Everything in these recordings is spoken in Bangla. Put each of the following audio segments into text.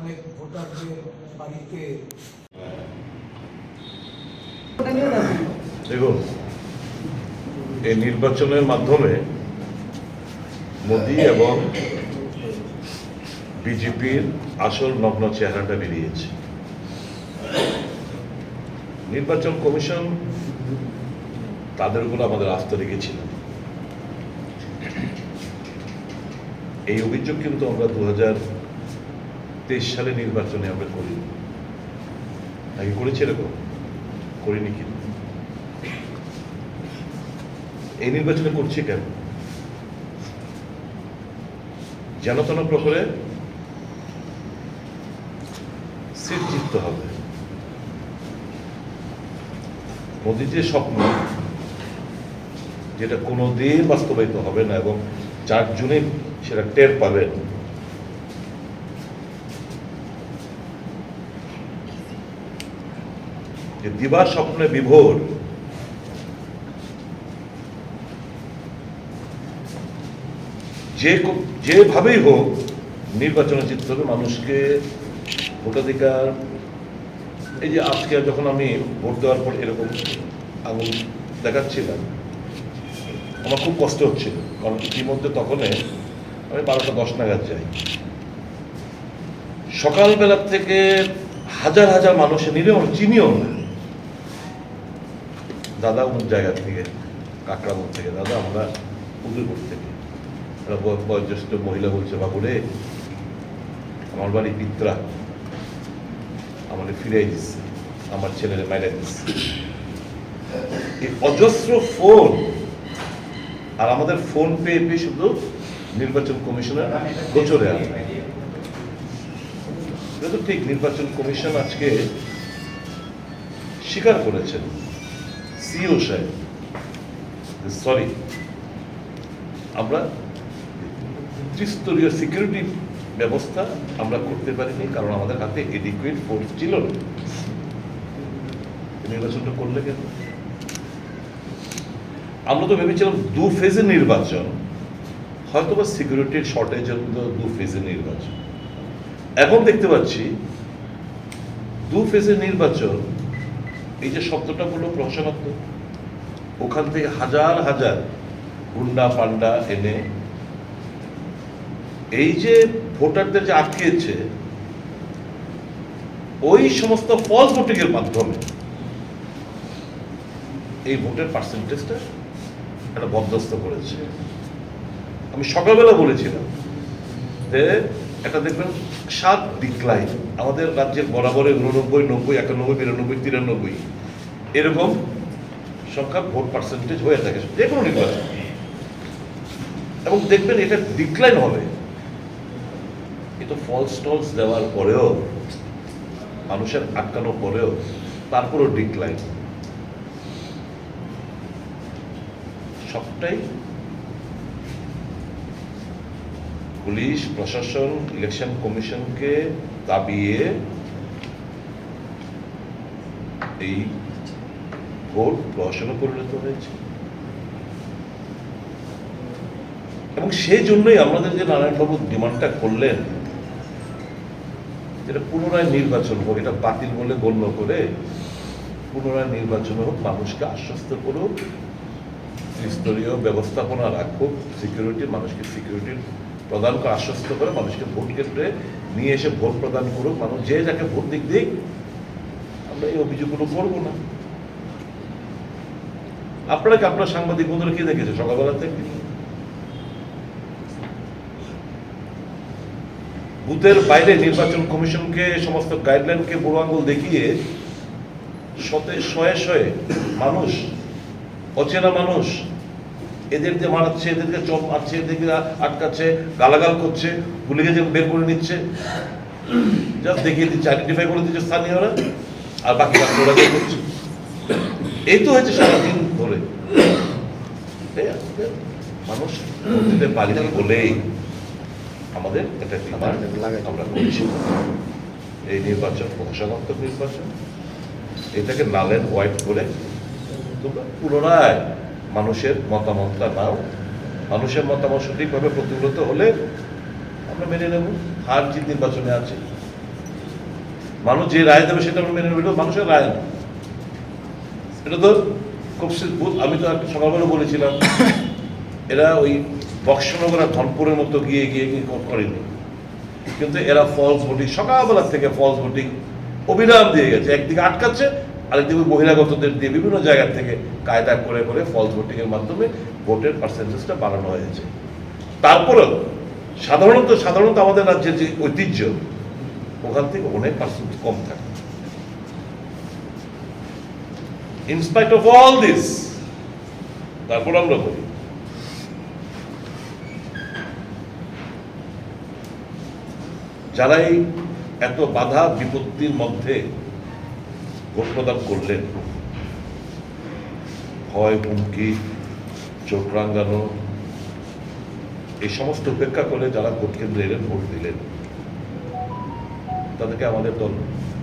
অনেক ভোটারদের বাড়িতে। দেখুন, এই নির্বাচনের মাধ্যমে মোদী এবং বিজেপির আসল নগ্ন চেহারাটা বেরিয়েছে। নির্বাচন কমিশন তাদের উপর আমাদের আস্থা রেখেছিল। এই অভিযোগ কিন্তু আমরা দু হাজার তেইশ সালে নির্বাচনে আমরা করিনি। নাকি করেছি এরকম? করিনি কিন্তু। এই নির্বাচনে করছি কেন? যেন তেন প্রকারে সিট জিততে হবে। মোদীর যে স্বপ্ন, যেটা কোনো কোনোদিন বাস্তবায়িত হবে না এবং চার জুনে সেটা টের পাবেন। যে দিবার স্বপ্নে বিভোর। যে যেভাবেই হোক নির্বাচনে জিততে মানুষকে ভোটাধিকার, এই যে আজকে যখন আমি ভোট দেওয়ার পর এরকম আঙুল দেখাচ্ছিলাম, আমার খুব কষ্ট হচ্ছিল, কারণ ইতিমধ্যে তখনই আমি বারোটা দশ নাগাদ যাই। সকালবেলা থেকে হাজার হাজার মানুষের নিলেও চিনিও না। দাদা অমুক জায়গা থেকে কাকড়ামুখ থেকে, দাদা আমরা উদয়পুর থেকে। বয়োজ্যেষ্ঠ মহিলা বলছে বাবু রে আমার বাড়ি পিত্রা। আমাকে ফিরাই দিচ্ছে আমার ছেলেরে মাইরা দিচ্ছে এই অজস্র ফোন, আর আমাদের ফোন পেয়ে পেয়ে শুধু নির্বাচন কমিশনের গোচরে তো ঠিক, নির্বাচন কমিশন আজকে স্বীকার করেছেন। সিও সাহেব। সরি আমরা ত্রিস্তরীয় সিকিউরিটি ব্যবস্থা আমরা করতে পারিনি, কারণ আমাদের হাতে এডিকুয়েট ফোর্স ছিল না। নির্বাচনটা করলে কেন? আমরা তো ভেবেছিলাম দু ফেজে নির্বাচন। হয়তো বা সিকিউরিটির শর্টেজের মধ্যে দু ফেজে নির্বাচন। এখন দেখতে পাচ্ছি দু ফেজের নির্বাচন এই যে শব্দটা বলল প্রহসনাত্মক ওখান থেকে হাজার হাজার গুন্ডা পান্ডা এনে এই যে ভোটারদের যে আটকেছে, ওই সমস্ত ফলস ভোটিং এর মাধ্যমে এই ভোটের পার্সেন্টেজটা একটা বরদস্ত করেছে। আমি সকালবেলা বলেছিলাম যে একটা দেখবেন, সাত ডিক্লাইন আমাদের রাজ্যের বরাবরে উননব্বই, নব্বই, একানব্বই, বিরানব্বই, তিরানব্বই। এরকম সংখ্যা ভোট পার্সেন্টেজ হয়ে থাকে, যে কোনো নির্বাচন। এবং দেখবেন এটা ডিক্লাইন হবে। কিন্তু ফলস টলস দেওয়ার পরেও, মানুষের আটকানোর পরেও, তারপরও ডিক্লাইন সবটাই পুলিশ, প্রশাসন ইলেকশন কমিশনকে দাবিয়ে এই ভোট প্রহসনে পরিণত হয়েছে। এবং সেই জন্যই আমাদের যে নারায়ণবাবু ডিমান্ডটা করলেন, যেটা পুনরায় নির্বাচন হোক, এটা বাতিল বলে গণ্য করে পুনরায় নির্বাচন হোক মানুষকে আশ্বস্ত করুক, ত্রিস্তরীয় ব্যবস্থাপনা রাখুক সিকিউরিটি মানুষকে সিকিউরিটি প্রদান করে আশ্বস্ত করে মানুষকে ভোট কেন্দ্রে নিয়ে এসে ভোট প্রদান করুক, মানুষ যে যাকে ভোট দিক দিক, আমরা এই অভিযোগগুলো করব না। আপনারা কি, আপনার সাংবাদিক বন্ধুরা কি দেখেছে? সকালবেলা থেকে বুথের বাইরে নির্বাচন কমিশনকে, সমস্ত গাইডলাইনকে বুড়ো আঙ্গুল দেখিয়ে শতে শয়ে শয়ে মানুষ, অচেনা মানুষ এদেরকে মারাচ্ছে এদেরকে চপ মারছে, এদেরকে আটকাচ্ছে, গালাগাল করছে পুলিশে যে বের করে নিচ্ছে। জাস্ট দেখিয়ে দিচ্ছে আইডেন্টিফাই করে দিচ্ছে স্থানীয়রা, আর বাকি ওরা করছে। এই তো হয়েছে সারাদিন ধরে। মানুষ দিতে পারিনি বলেই আমাদের একটা ডিমান্ড আমরা করছি। এই নির্বাচন প্রশাসনাত্মক নির্বাচন, এটাকে অ্যান্ড হোয়াইট করে তোমরা পুনরায় মানুষের মতামতটা নাও। মানুষের মতামত সঠিকভাবে প্রতিফলিত হলে আমরা মেনে নেব, হার জিত নির্বাচনে আছে। মানুষ যে রায় দেবে সেটা আমরা মেনে নেব মানুষের রায় না। এটা তো খুব আমি তো সকালবেলা বলেছিলাম, এরা ওই বক্সনগর আর ধনপুরের মতো গিয়ে গিয়ে করেনি। কিন্তু এরা ফলস ভোটিং সকালবেলা থেকে ফলস ভোটিং অবিরাম দিয়ে গেছে। একদিকে আটকাচ্ছে আরেকদিকে বহিরাগতদের দিয়ে বিভিন্ন জায়গা থেকে কায়দা করে করে ফলস ভোটিং এর মাধ্যমে ভোটের পার্সেন্টেজটা বাড়ানো হয়েছে। তারপরেও সাধারণত সাধারণত আমাদের রাজ্যের যে ঐতিহ্য, ওখান থেকে অনেক পার্সেন্ট কম থাকে। ইনস্পাইট অফ অল দিস তারপর আমরা বলি যারাই এত বাধা বিপত্তির মধ্যে প্রদান করলেন। ভয়, হুমকি, চোখ রাঙ্গানো এই সমস্ত উপেক্ষা করে যারা ভোট কেন্দ্রে এলেন, ভোট দিলেন। তাদেরকে আমাদের দল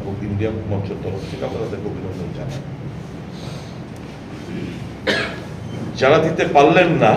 এবং ইন্ডিয়া মঞ্চের তরফ থেকে আমরা তাদেরকে অভিনন্দন জানাই। যারা দিতে পারলেন না